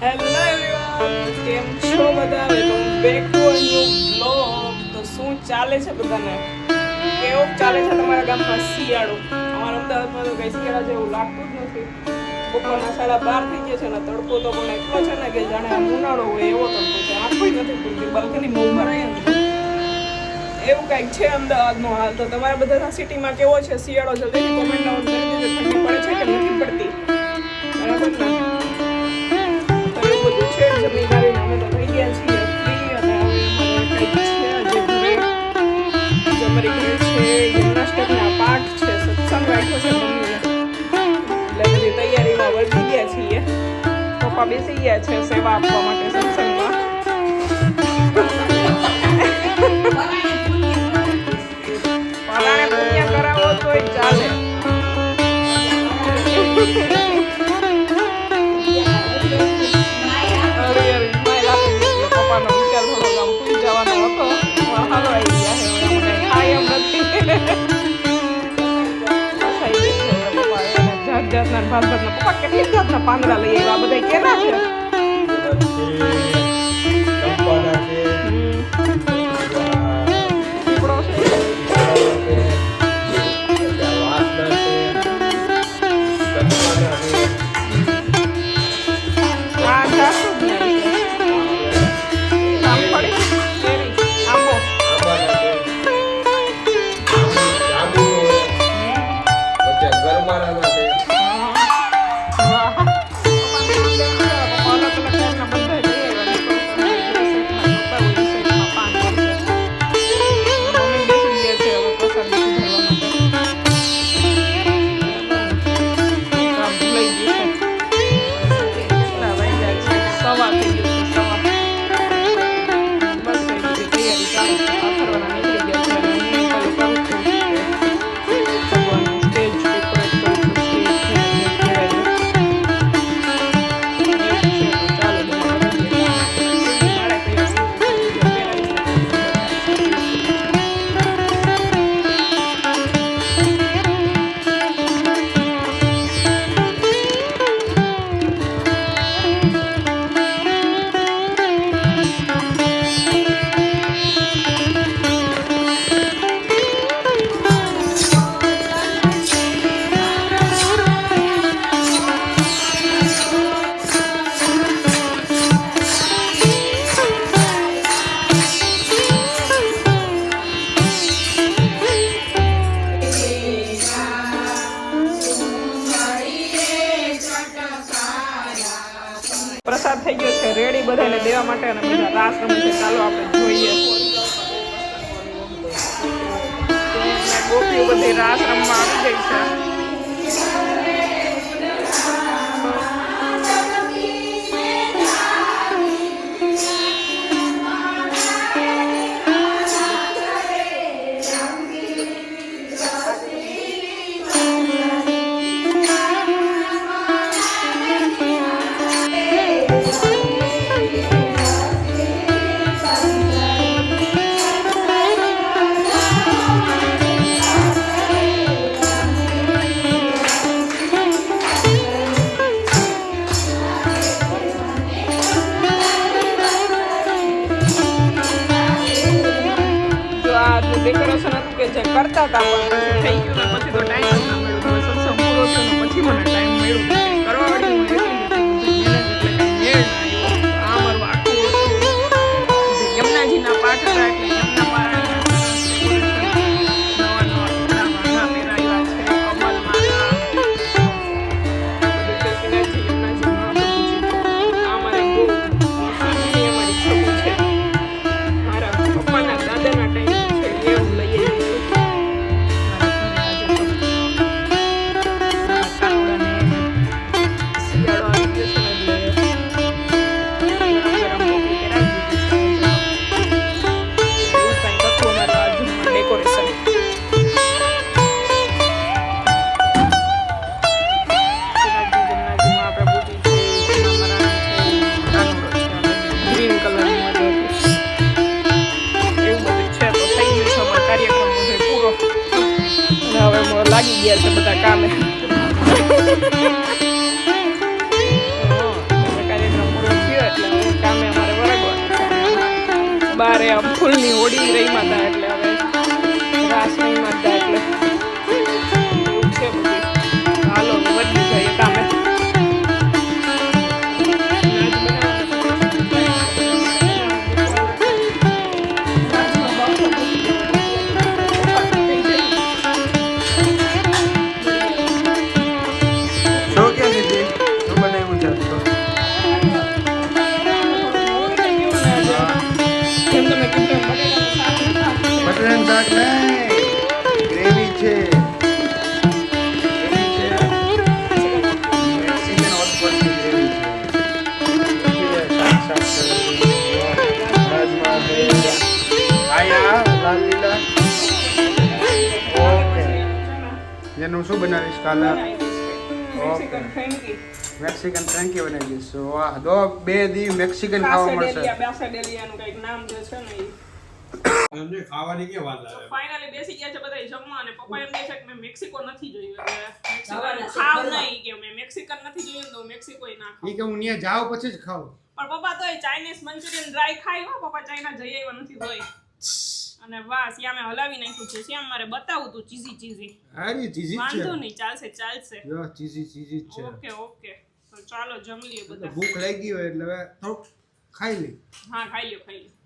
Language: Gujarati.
હેલો એવરીવન કેમ છો બધા? Welcome back to a new blog તો શું ચાલે છે બધાને? કેવો ચાલે છે તમારા ગામમાં શિયાળો? અમારા અમદાવાદમાં તો કઈ શિયાળા જેવું લાગતું જ નથી. બપોરના સાડા બાર થઈ ગયા છે ને તડકો તો પણ એટલો છે ને કે જાણે ઉનાળો હોય એવો તડકો છે આંખો નથી પૂરતી બાલ્કનીમાં ઊભા રહ્યા એવું કંઈક છે અમદાવાદનો હાલ. તો તમારા બધા સિટીમાં કેવો છે શિયાળો? જલ્દી કોમેન્ટ ડાઉન કરી દેજો. ઠંડી પડે છે કે નથી પડતી? બરાબર પપ્પા બેસી ગયા છે સેવા આપવા માટે સત્સંગમાં જાત જાતના ને ભાત ભાતના પપ્પા કેટલી જાતના પાંદડા લઈ આવ્યા આ બધા કેના છે રેડી બધાને દેવા માટે અને બધા રાસ રમે છે ચાલો આપણે જોઈએ. તો અહીંયા ગોપીઓ બધી રાસ રમવા આવી ગઈ છે. જો કરતા હતા પણ થઈ લાગી ગયા છે બધા કામે. કાર્યક્રમ પૂરો થયો એટલે કામે અમારે બારે આમ ઓડી રહી માતા છે આયા લાલ લીલા ઓકે એનું શું બનાવીશ કાલે? મેક્સિકન ફ્રેન્કી મેક્સિકન ફ્રેન્કી બનાવી દઈશું. વાહ. દો બે દી મેક્સિકન ખાવા મળશે. એમને ખાવાની કે વાત આવે ફાઇનલી બેસી ગયા છે બધા જમવા અને પપ્પા એમ કહે છે કે મેં મેક્સિકો નથી જોયું. એટલે ખાવાના ખાવ નહીં કે મેં મેક્સિકન નથી જોયું તો મેક્સિકો ના ખાવ. કે હું ત્યાં જાઉં પછી જ ખાવ પણ પપ્પા તો એ ચાઇનીઝ મંચુરિયન ડ્રાય ખાઈ હો પપ્પા ચાઇના જઈ આવ્યા નથી તોય. અને વાહ શ્યામે હલાવી નાખ્યું છે. શ્યામ મારે બતાવું તું ચીઝી ચીઝી હારી ચીઝી છે. વાંધો નહીં ચાલશે ચાલશે. યો ચીઝી ચીઝી છે. Okay okay. તો ચાલો જમી લઈએ બધા. ભૂખ લાગી હોય એટલે હવે થોડું ખાઈ લઈ હા ખાઈ લ્યો ખાઈ લ્યો.